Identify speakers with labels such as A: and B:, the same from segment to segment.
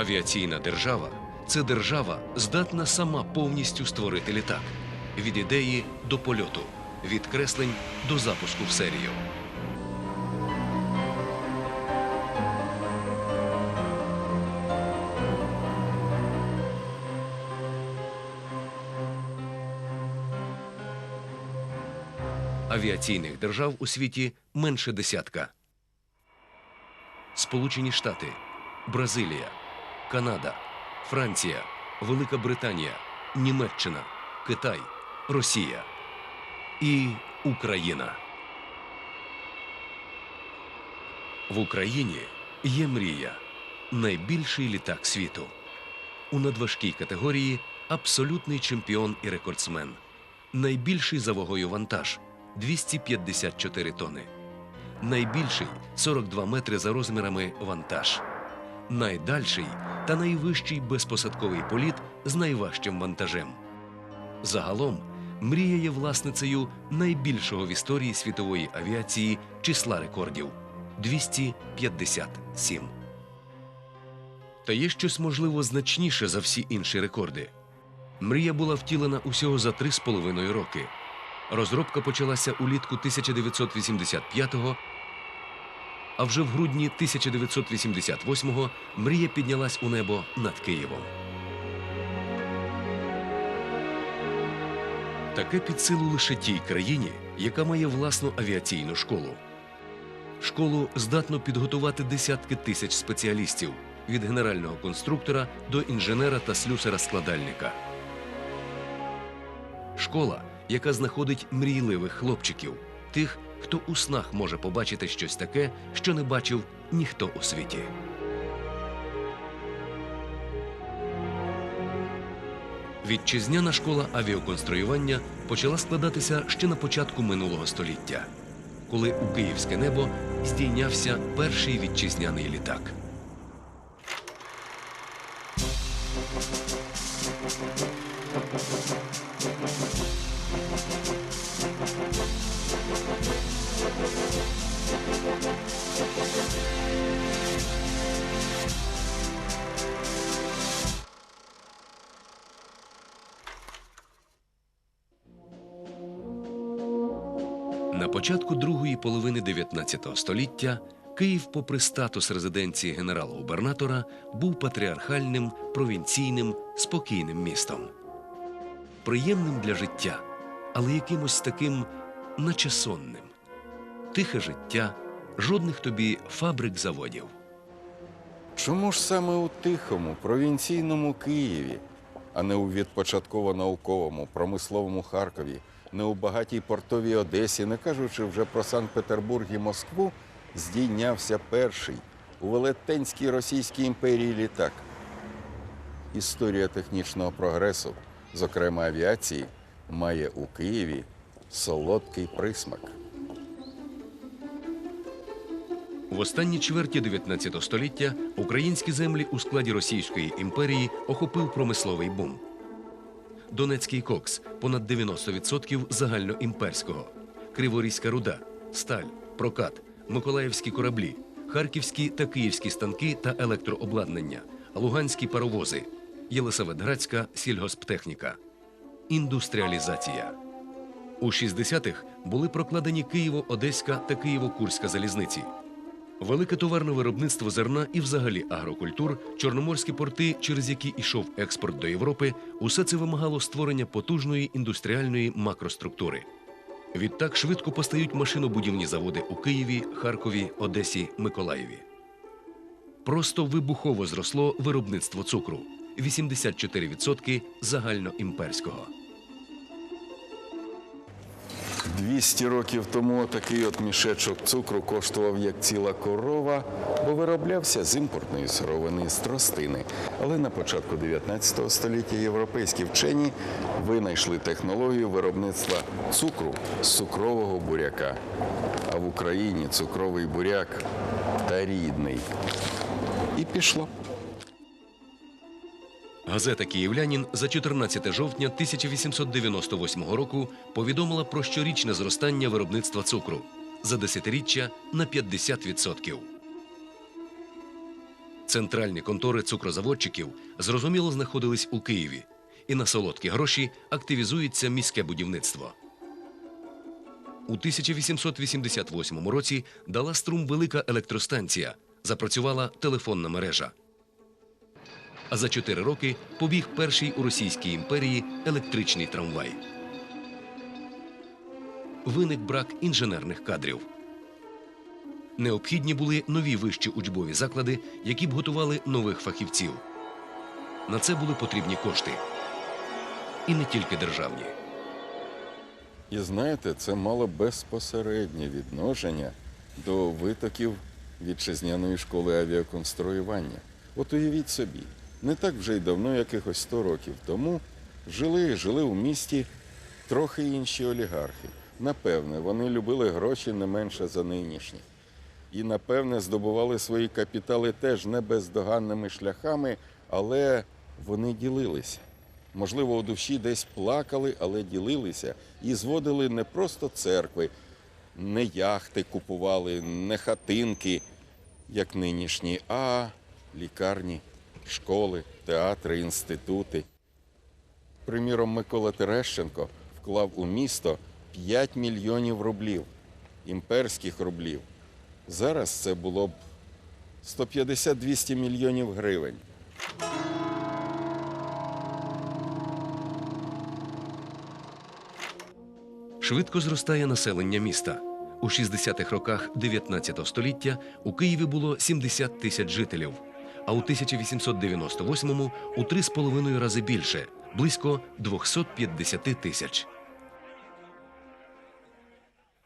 A: Авіаційна держава це держава, здатна сама повністю створити літак від ідеї до польоту, від креслень до запуску в серію. Авіаційних держав у світі менше десятка. Сполучені Штати, Бразилія, Канада, Франція, Велика Британія, Німеччина, Китай, Росія і Україна. В Україні є мрія найбільший літак світу. У надважкій категорії абсолютний чемпіон і рекордсмен. Найбільший за вагою вантаж 254 тони. Найбільший 42 метри за розмірами вантаж. Найдальший та найвищий безпосадковий політ з найважчим вантажем. Загалом мрія є власницею найбільшого в історії світової авіації числа рекордів 257. Та є щось можливо значніше за всі інші рекорди. Мрія була втілена усього за три з половиною роки. Розробка почалася улітку 1985-го, а вже в грудні 1988-го мрія піднялась у небо над Києвом. Таке під силу лише тій країні, яка має власну авіаційну школу. Школу здатно підготувати десятки тисяч спеціалістів від генерального конструктора до інженера та слюсара-складальника. Школа, яка знаходить мрійливих хлопчиків, тих, хто у снах може побачити щось таке, що не бачив ніхто у світі. Вітчизняна школа авіаконструювання почала складатися ще на початку минулого століття, коли у київське небо здійнявся перший вітчизняний літак. На початку другої половини 19 століття Київ, попри статус резиденції генерал-губернатора, був патріархальним, провінційним, спокійним містом. Приємним для життя, але якимось таким наче сонним. Тихе життя, жодних тобі фабрик заводів.
B: Чому ж саме у тихому, провінційному Києві, а не у відпочатково-науковому, промисловому Харкові, не у багатій портовій Одесі, не кажучи вже про Санкт-Петербург і Москву, здійнявся перший у Велетенській Російській імперії літак? Історія технічного прогресу, зокрема авіації, має у Києві солодкий присмак.
A: В останній чверті 19 століття українські землі у складі Російської імперії охопив промисловий бум. Донецький кокс понад 90% загальноімперського, Криворізька руда, сталь, прокат, миколаївські кораблі, харківські та київські станки та електрообладнання, луганські паровози, Єлисаветградська сільгосптехніка, індустріалізація. У 60-х були прокладені Києво-Одеська та Києво-Курська залізниці. Велике товарне виробництво зерна і взагалі агрокультур, чорноморські порти, через які йшов експорт до Європи, усе це вимагало створення потужної індустріальної макроструктури. Відтак швидко постають машинобудівні заводи у Києві, Харкові, Одесі, Миколаєві. Просто вибухово зросло виробництво цукру 84% загальноімперського.
B: 200 років тому такий от мішечок цукру коштував як ціла корова, бо вироблявся з імпортної сировини з тростини. Але на початку 19 століття європейські вчені винайшли технологію виробництва цукру з цукрового буряка. А в Україні цукровий буряк та рідний. І пішло.
A: Газета Київлянін за 14 жовтня 1898 року повідомила про щорічне зростання виробництва цукру за десятиріччя на 50%. Центральні контори цукрозаводчиків зрозуміло знаходились у Києві, і на солодкі гроші активізується міське будівництво. У 1888 році дала струм велика електростанція, запрацювала телефонна мережа. А за чотири роки побіг перший у Російській імперії електричний трамвай. Виник брак інженерних кадрів. Необхідні були нові вищі учбові заклади, які б готували нових фахівців. На це були потрібні кошти. І не тільки державні.
B: І знаєте, це мало безпосереднє відношення до витоків вітчизняної школи авіаконструювання. От уявіть собі, не так вже й давно, якихось 100 років тому, жили, жили у місті трохи інші олігархи. Напевне, вони любили гроші не менше за нинішні. І, напевне, здобували свої капітали теж не бездоганними шляхами, але вони ділилися. Можливо, у душі десь плакали, але ділилися і зводили не просто церкви, не яхти купували, не хатинки, як нинішні, а лікарні, школи, театри, інститути. Приміром, Микола Терещенко вклав у місто 5 мільйонів рублів, імперських рублів. Зараз це було б 150-200 мільйонів гривень.
A: Швидко зростає населення міста. У 60-х роках 19 століття у Києві було 70 тисяч жителів, а у 1898-му у 3,5 рази більше близько 250 тисяч.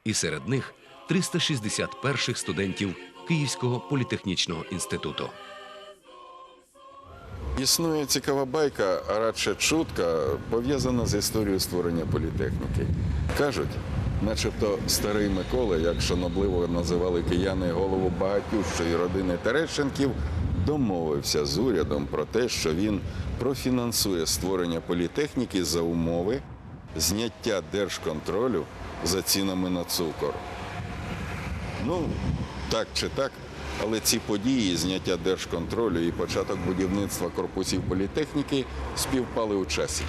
A: І серед них 360 перших студентів Київського політехнічного інституту.
B: Існує цікава байка, а радше чутка, пов'язана з історією створення політехніки. Кажуть, начебто старий Микола, як шанобливо називали кияни голову багатющої родини Терещенків, домовився з урядом про те, що він профінансує створення політехніки за умови зняття держконтролю за цінами на цукор. Ну, так чи так, але ці події, зняття держконтролю і початок будівництва корпусів політехніки співпали у часі.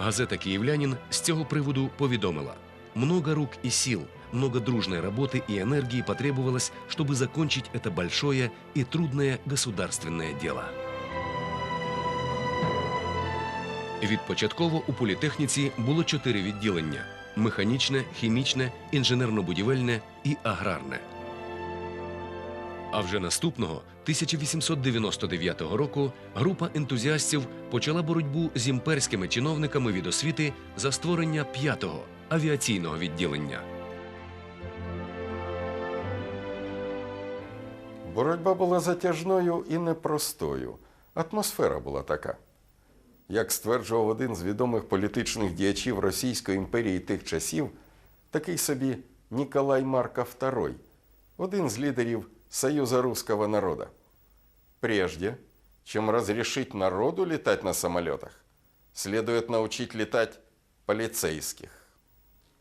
A: Газета «Киевлянин» с цього приводу повідомила. Много рук и сил, много дружной работы и энергии потребовалось, чтобы закончить это большое и трудное государственное дело. Відпочатково у політехніці було чотири відділення: механічне, хімічне, інженерно-будівельне і аграрне. А вже наступного 1899 року група ентузіастів почала боротьбу з імперськими чиновниками від освіти за створення п'ятого авіаційного відділення.
B: Боротьба була затяжною і непростою. Атмосфера була така. Як стверджував один з відомих політичних діячів Російської імперії тих часів, такий собі Ніколай Марков II, один з лідерів Союза русского народа. Прежде, чем разрешить народу летать на самолетах, следует научить летать поліцейських.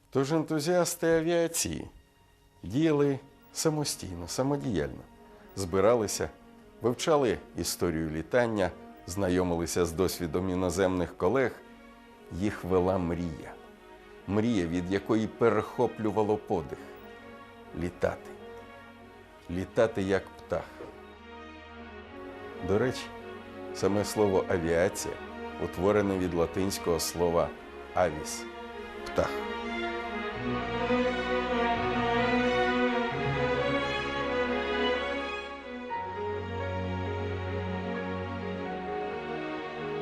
B: Тож ентузіасти авіації діяли самостійно, самодіяльно, збиралися, вивчали історію літання, знайомилися з досвідом іноземних колег. Їх вела мрія. Мрія, від якої перехоплювало подих. Літати. Літати як птах. До речі, саме слово авіація утворене від латинського слова авіс птах.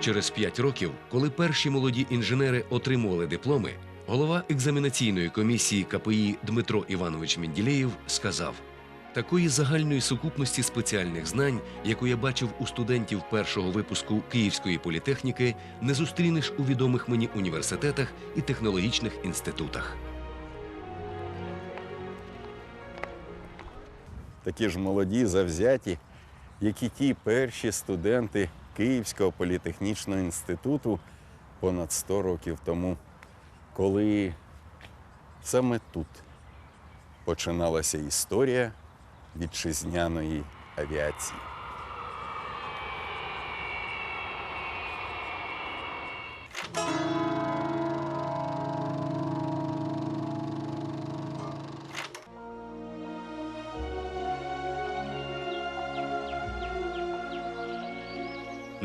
A: Через п'ять років, коли перші молоді інженери отримували дипломи, голова екзаменаційної комісії КПІ Дмитро Іванович Менділеєв сказав: такої загальної сукупності спеціальних знань, яку я бачив у студентів першого випуску Київської політехніки, не зустрінеш у відомих мені університетах і технологічних інститутах.
B: такі ж молоді, завзяті, як і ті перші студенти Київського політехнічного інституту понад 100 років тому, коли саме тут починалася історія вітчизняної авіації.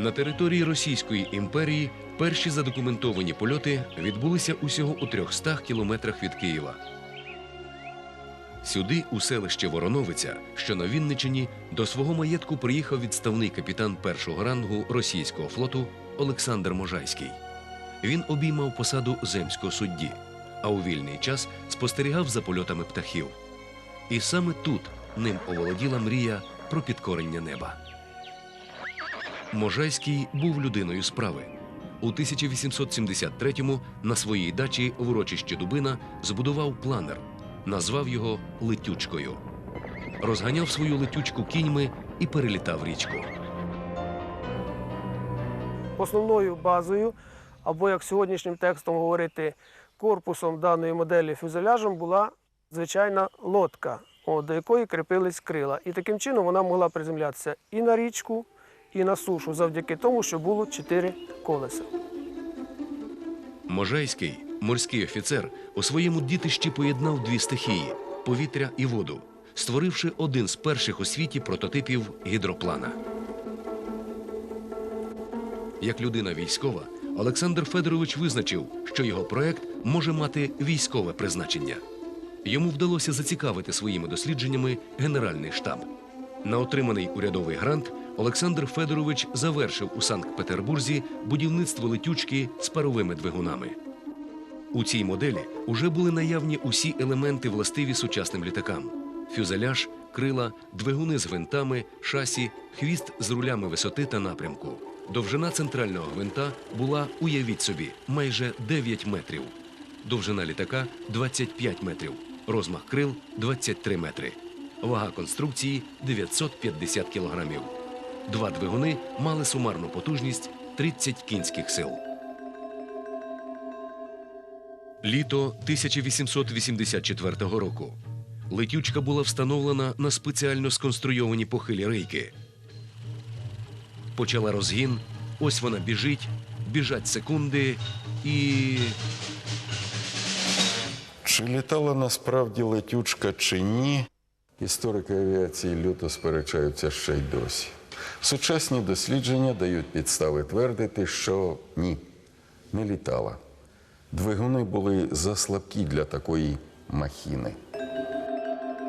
A: На території Російської імперії перші задокументовані польоти відбулися усього у 300 кілометрах від Києва. Сюди, у селище Вороновиця, що на Вінничині, до свого маєтку приїхав відставний капітан першого рангу російського флоту Олександр Можайський. Він обіймав посаду земського судді, а у вільний час спостерігав за польотами птахів. І саме тут ним оволоділа мрія про підкорення неба. Можайський був людиною справи. У 1873-му на своїй дачі в урочищі Дубина збудував планер, назвав його летючкою. Розганяв свою летючку кіньми і перелітав річку.
C: Основною базою, або як сьогоднішнім текстом говорити, корпусом даної моделі фюзеляжем була звичайна лодка, до якої кріпились крила. І таким чином вона могла приземлятися і на річку, і на сушу, завдяки тому, що було чотири колеса.
A: Можайський, морський офіцер, у своєму дітищі поєднав дві стихії повітря і воду, створивши один з перших у світі прототипів гідроплана. Як людина військова, Олександр Федорович визначив, що його проект може мати військове призначення. Йому вдалося зацікавити своїми дослідженнями Генеральний штаб. На отриманий урядовий грант Олександр Федорович завершив у Санкт-Петербурзі будівництво летючки з паровими двигунами. У цій моделі уже були наявні усі елементи, властиві сучасним літакам: фюзеляж, крила, двигуни з гвинтами, шасі, хвіст з рулями висоти та напрямку. Довжина центрального гвинта була, уявіть собі, майже 9 метрів. Довжина літака 25 метрів, розмах крил 23 метри. Вага конструкції 950 кілограмів. Два двигуни мали сумарну потужність 30 кінських сил. Літо 1884 року. Летючка була встановлена на спеціально сконструйовані похилі рейки. Почала розгін. Ось вона біжить, біжать секунди і.
B: Чи літала насправді летючка чи ні? Історики авіації люто сперечаються ще й досі. Сучасні дослідження дають підстави твердити, що ні, не літала. Двигуни були заслабкі для такої махіни.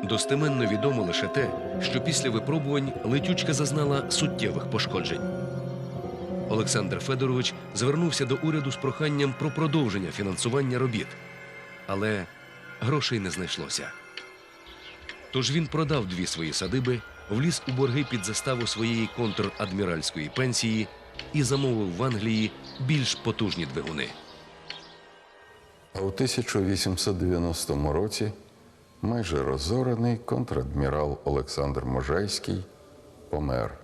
A: Достеменно відомо лише те, що після випробувань летючка зазнала суттєвих пошкоджень. Олександр Федорович звернувся до уряду з проханням про продовження фінансування робіт, але грошей не знайшлося. Тож він продав дві свої садиби, вліз у борги під заставу своєї контрадміральської пенсії і замовив в Англії більш потужні двигуни.
B: А у 1890 році майже розорений контрадмірал Олександр Можайський помер.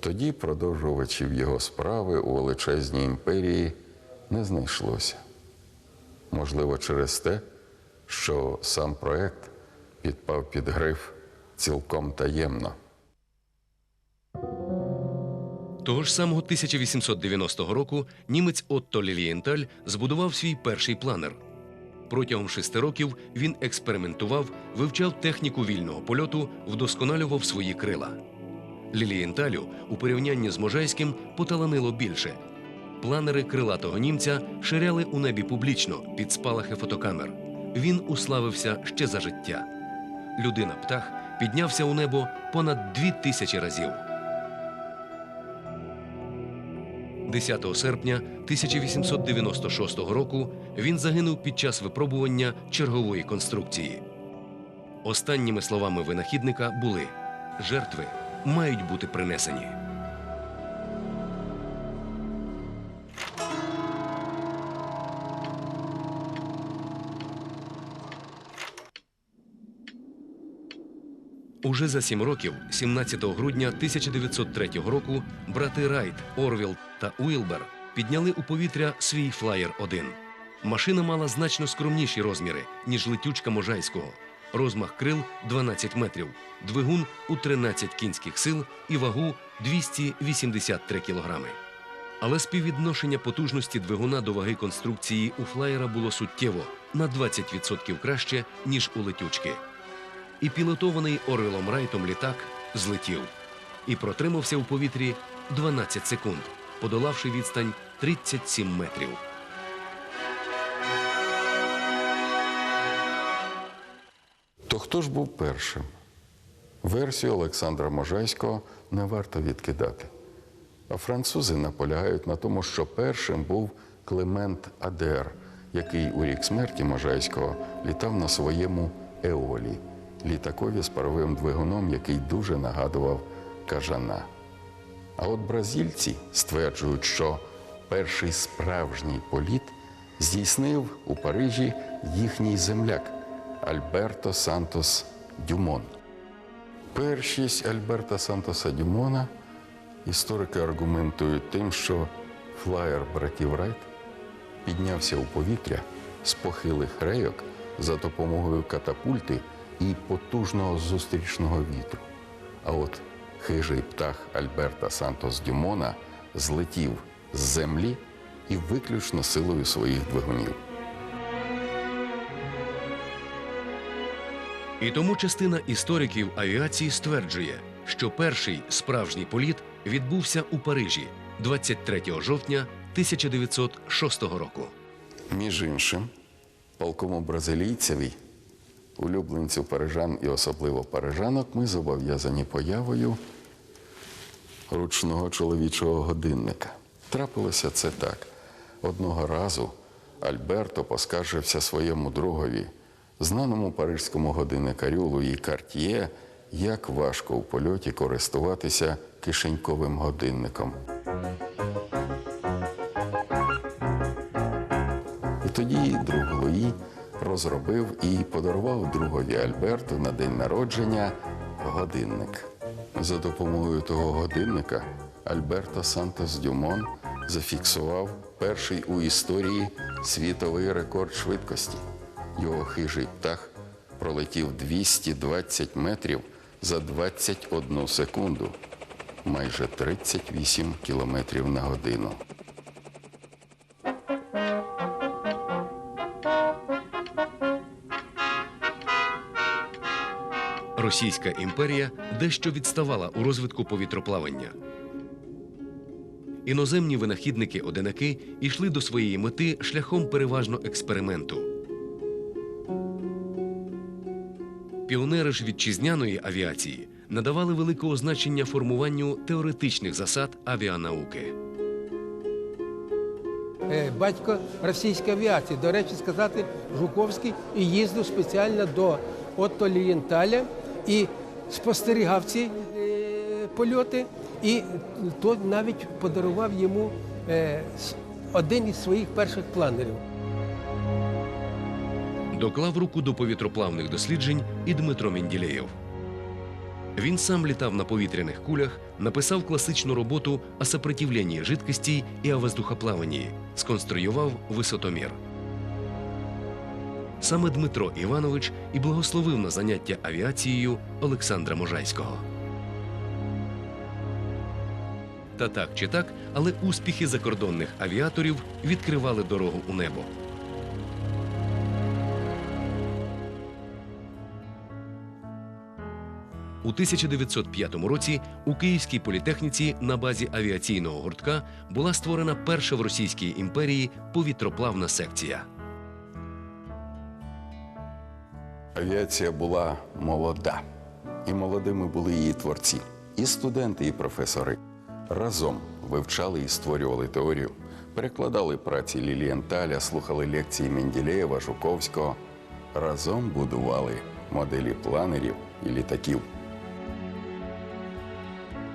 B: Тоді продовжувачів його справи у величезній імперії не знайшлося. Можливо, через те, що сам проект підпав під гриф цілком таємно.
A: Того ж самого 1890 року німець Отто Лілієнталь збудував свій перший планер. Протягом шести років він експериментував, вивчав техніку вільного польоту, вдосконалював свої крила. Лілієнталю у порівнянні з Можайським поталанило більше. Планери крилатого німця ширяли у небі публічно під спалахи фотокамер. Він уславився ще за життя. Людина-птах піднявся у небо понад дві тисячі разів. 10 серпня 1896 року він загинув під час випробування чергової конструкції. Останніми словами винахідника були: жертви мають бути принесені. Уже за сім років, 17 грудня 1903 року, брати Райт, Орвіл та Уілбер підняли у повітря свій флаєр 1 Машина мала значно скромніші розміри, ніж летючка Можайського. Розмах крил 12 метрів, двигун у 13 кінських сил і вагу 283 кілограми. Але співвідношення потужності двигуна до ваги конструкції у флаєра було суттєво на 20% краще, ніж у летючки. І пілотований Орелом Райтом літак злетів і протримався у повітрі 12 секунд, подолавши відстань 37 метрів.
B: То хто ж був першим? Версію Олександра Можайського не варто відкидати. А французи наполягають на тому, що першим був Клемент Адер, який у рік смерті Можайського літав на своєму Еолі, літакові з паровим двигуном, який дуже нагадував кажана. А от бразильці стверджують, що перший справжній політ здійснив у Парижі їхній земляк Альберто Сантос Дюмон. Першість Альберта Сантоса Дюмона історики аргументують тим, що флаєр братів Райт піднявся у повітря з похилих рейок за допомогою катапульти і потужного зустрічного вітру. А от хижий птах Альберта Сантос Дюмона злетів з землі і виключно силою своїх двигунів.
A: І тому частина істориків авіації стверджує, що перший справжній політ відбувся у Парижі 23 жовтня 1906 року.
B: Між іншим, полкому бразилійцеві, улюбленцю парижан і особливо парижанок, ми зобов'язані появою ручного чоловічого годинника. Трапилося це так. Одного разу Альберто поскаржився своєму другові, знаному парижському годинникарю Луї Картьє, як важко у польоті користуватися кишеньковим годинником. І тоді друг Луї розробив і подарував другові Альберту на день народження годинник. За допомогою того годинника Альберто Сантос Дюмон зафіксував перший у історії світовий рекорд швидкості. Його хижий птах пролетів 220 метрів за 21 секунду, майже 38 кілометрів на годину.
A: Російська імперія дещо відставала у розвитку повітроплавання. Іноземні винахідники-одинаки йшли до своєї мети шляхом переважно експерименту. Піонери ж вітчизняної авіації надавали великого значення формуванню теоретичних засад авіанауки.
D: Е, батько російської авіації. До речі, сказати, Жуковський і їздив спеціально до Отто Лієнталя і спостерігав ці е, польоти, і то навіть подарував йому е, один із своїх перших планерів.
A: Доклав руку до повітроплавних досліджень і Дмитро Менділеєв. Він сам літав на повітряних кулях, написав класичну роботу о сопротивленні жидкостей і о воздухоплаванні, сконструював висотомір. Саме Дмитро Іванович і благословив на заняття авіацією Олександра Можайського. Та так чи так, але успіхи закордонних авіаторів відкривали дорогу у небо. У 1905 році у Київській політехніці на базі авіаційного гуртка була створена перша в Російській імперії повітроплавна секція.
B: Авіація була молода, і молодими були її творці. І студенти, і професори разом вивчали і створювали теорію, перекладали праці Лілієнталя, слухали лекції Менділеєва, Жуковського, разом будували моделі планерів і літаків.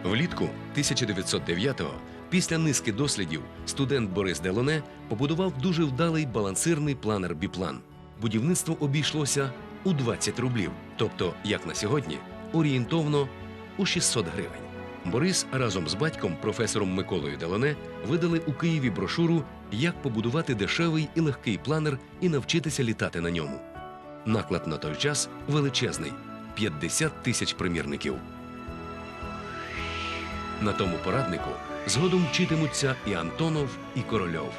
A: Влітку 1909-го, після низки дослідів, студент Борис Делоне побудував дуже вдалий балансирний планер біплан. Будівництво обійшлося у 20 рублів, тобто, як на сьогодні, орієнтовно у 600 гривень. Борис разом з батьком, професором Миколою Делоне, видали у Києві брошуру як побудувати дешевий і легкий планер і навчитися літати на ньому. Наклад на той час величезний 50 тисяч примірників. На тому пораднику згодом вчитимуться і Антонов, і Корольов,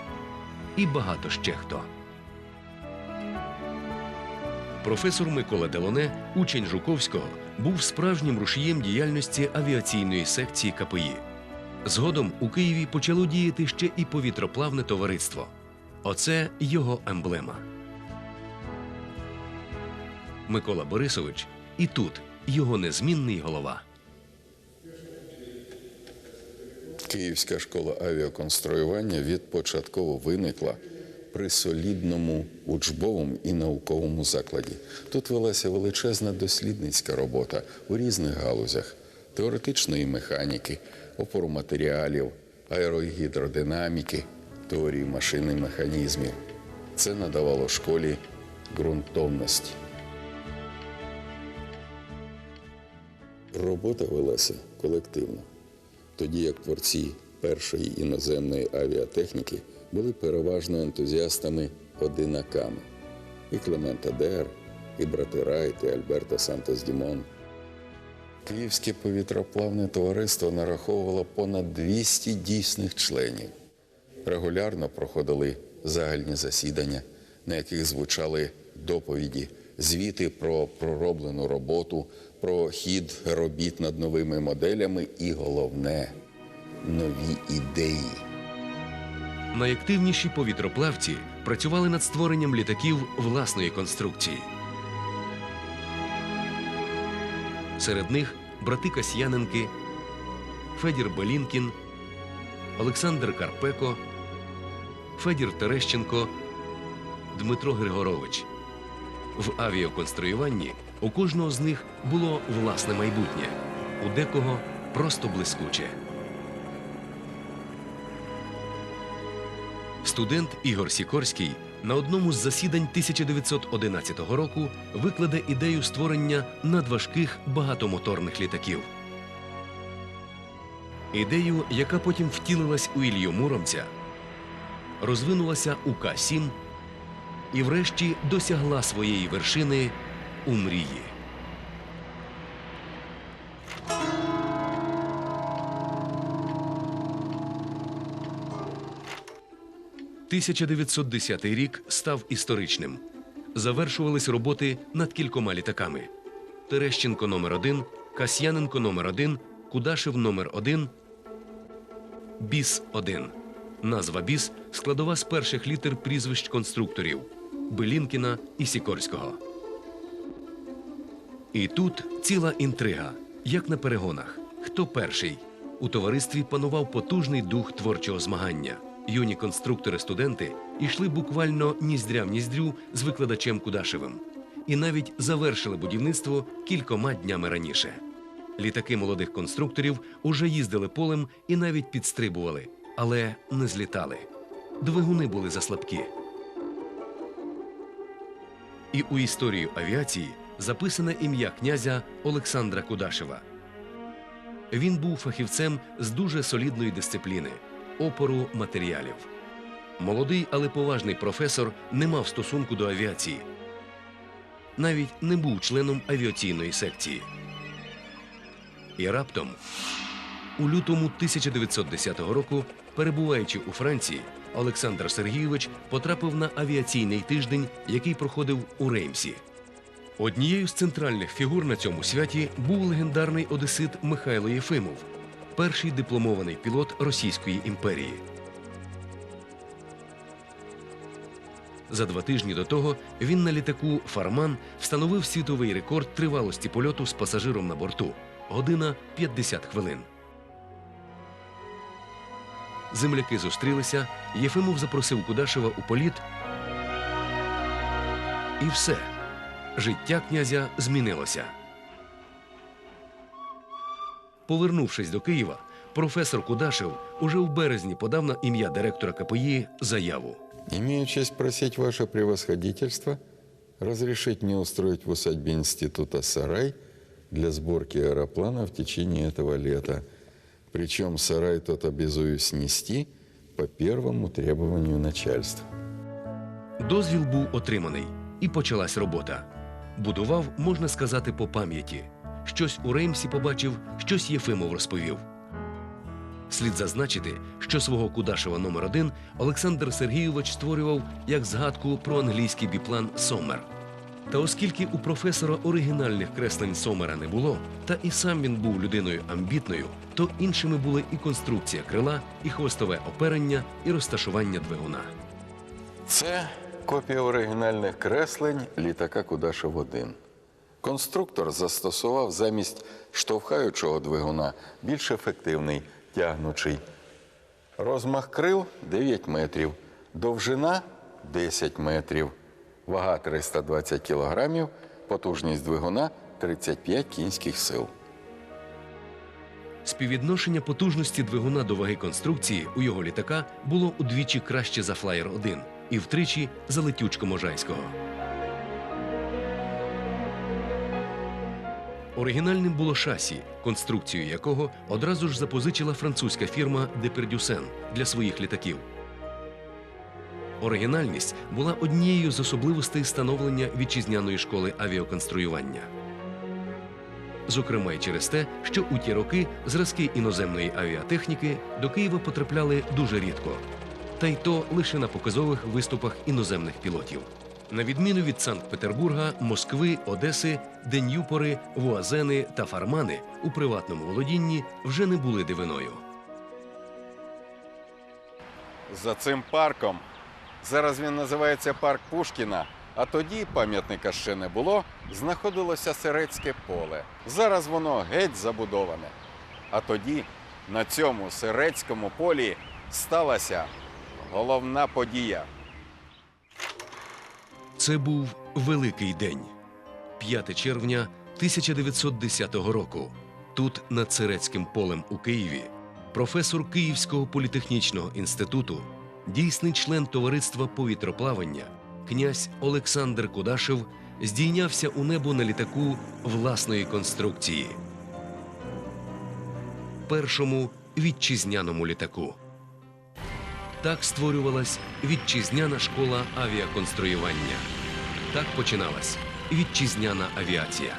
A: і багато ще хто. Професор Микола Делоне, учень Жуковського, був справжнім рушієм діяльності авіаційної секції КПІ. Згодом у Києві почало діяти ще і повітроплавне товариство. Оце його емблема. Микола Борисович і тут його незмінний голова.
B: Київська школа авіаконструювання відпочатково виникла при солідному учбовому і науковому закладі. Тут велася величезна дослідницька робота у різних галузях теоретичної механіки, опору матеріалів, аерогідродинаміки, теорії машин і механізмів. Це надавало школі ґрунтовності. Робота велася колективно тоді як творці першої іноземної авіатехніки були переважно ентузіастами одинаками. І Клемента Дер, і брати Райт, і Альберто Сантос Дімон. Київське повітроплавне товариство нараховувало понад 200 дійсних членів. Регулярно проходили загальні засідання, на яких звучали доповіді, звіти про пророблену роботу, про хід робіт над новими моделями і головне нові ідеї.
A: Найактивніші повітроплавці працювали над створенням літаків власної конструкції. Серед них брати Касьяненки, Федір Белінкін, Олександр Карпеко, Федір Терещенко, Дмитро Григорович. В авіаконструюванні у кожного з них було власне майбутнє, у декого просто блискуче. Студент Ігор Сікорський на одному з засідань 1911 року викладе ідею створення надважких багатомоторних літаків. Ідею, яка потім втілилась у Ілью Муромця, розвинулася у К-7 і врешті досягла своєї вершини у мрії. – 1910 рік став історичним. Завершувались роботи над кількома літаками: Терещенко номер 1 Касьяненко номер 1 Кудашев номер 1 Біс 1 Назва Біс складова з перших літер прізвищ конструкторів Белінкіна і Сікорського. І тут ціла інтрига, як на перегонах. Хто перший? У товаристві панував потужний дух творчого змагання. Юні конструктори-студенти йшли буквально ніздря в ніздрю з викладачем Кудашевим і навіть завершили будівництво кількома днями раніше. Літаки молодих конструкторів уже їздили полем і навіть підстрибували, але не злітали. Двигуни були заслабкі. І у історію авіації записане ім'я князя Олександра Кудашева. Він був фахівцем з дуже солідної дисципліни опору матеріалів. Молодий, але поважний професор не мав стосунку до авіації, навіть не був членом авіаційної секції. І раптом, у лютому 1910 року, перебуваючи у Франції, Олександр Сергійович потрапив на авіаційний тиждень, який проходив у Реймсі. Однією з центральних фігур на цьому святі був легендарний одесит Михайло Єфимов, перший дипломований пілот Російської імперії. За два тижні до того він на літаку Фарман встановив світовий рекорд тривалості польоту з пасажиром на борту година 50 хвилин. Земляки зустрілися. Єфимов запросив Кудашева у політ. І все. Життя князя змінилося. Повернувшись до Києва, професор Кудашев уже в березні подав на ім'я директора КПІ заяву.
B: Имею честь просить ваше превосходительство разрешить мне устроить в усадьбе института сарай для сборки аэроплана в течение этого лета. Причем сарай тот обязуюсь снести по первому требованию начальства.
A: Дозвіл був отриманий, і почалась робота. Будував, можна сказати, по пам'яті. Щось у Реймсі побачив, щось Єфимов розповів. Слід зазначити, що свого Кудашева номер 1 Олександр Сергійович створював як згадку про англійський біплан Сомер. Та оскільки у професора оригінальних креслень Сомера не було, та і сам він був людиною амбітною, то іншими були і конструкція крила, і хвостове оперення, і розташування двигуна.
B: Це копія оригінальних креслень літака Кудашев-1. Конструктор застосував замість штовхаючого двигуна більш ефективний тягнучий. Розмах крил 9 метрів, довжина 10 метрів, вага 320 кілограмів, потужність двигуна 35 кінських сил.
A: Співвідношення потужності двигуна до ваги конструкції у його літака було удвічі краще за Флаєр 1 і втричі за летючко Можайського. Оригінальним було шасі, конструкцію якого одразу ж запозичила французька фірма Депердюсен для своїх літаків. Оригінальність була однією з особливостей становлення вітчизняної школи авіаконструювання. Зокрема, й через те, що у ті роки зразки іноземної авіатехніки до Києва потрапляли дуже рідко, та й то лише на показових виступах іноземних пілотів. На відміну від Санкт-Петербурга, Москви, Одеси, де Ньюпори, Вуазени та Фармани у приватному володінні вже не були дивиною.
B: За цим парком зараз він називається парк Пушкіна. А тоді пам'ятника ще не було, знаходилося Сирецьке поле. Зараз воно геть забудоване. А тоді на цьому Сирецькому полі сталася головна подія.
A: Це був великий день. 5 червня 1910 року. Тут, над Церецьким полем у Києві, професор Київського політехнічного інституту, дійсний член товариства повітроплавання, князь Олександр Кудашев здійнявся у небо на літаку власної конструкції. Першому вітчизняному літаку. Так створювалась вітчизняна школа авіаконструювання. Так починалась вітчизняна авіація.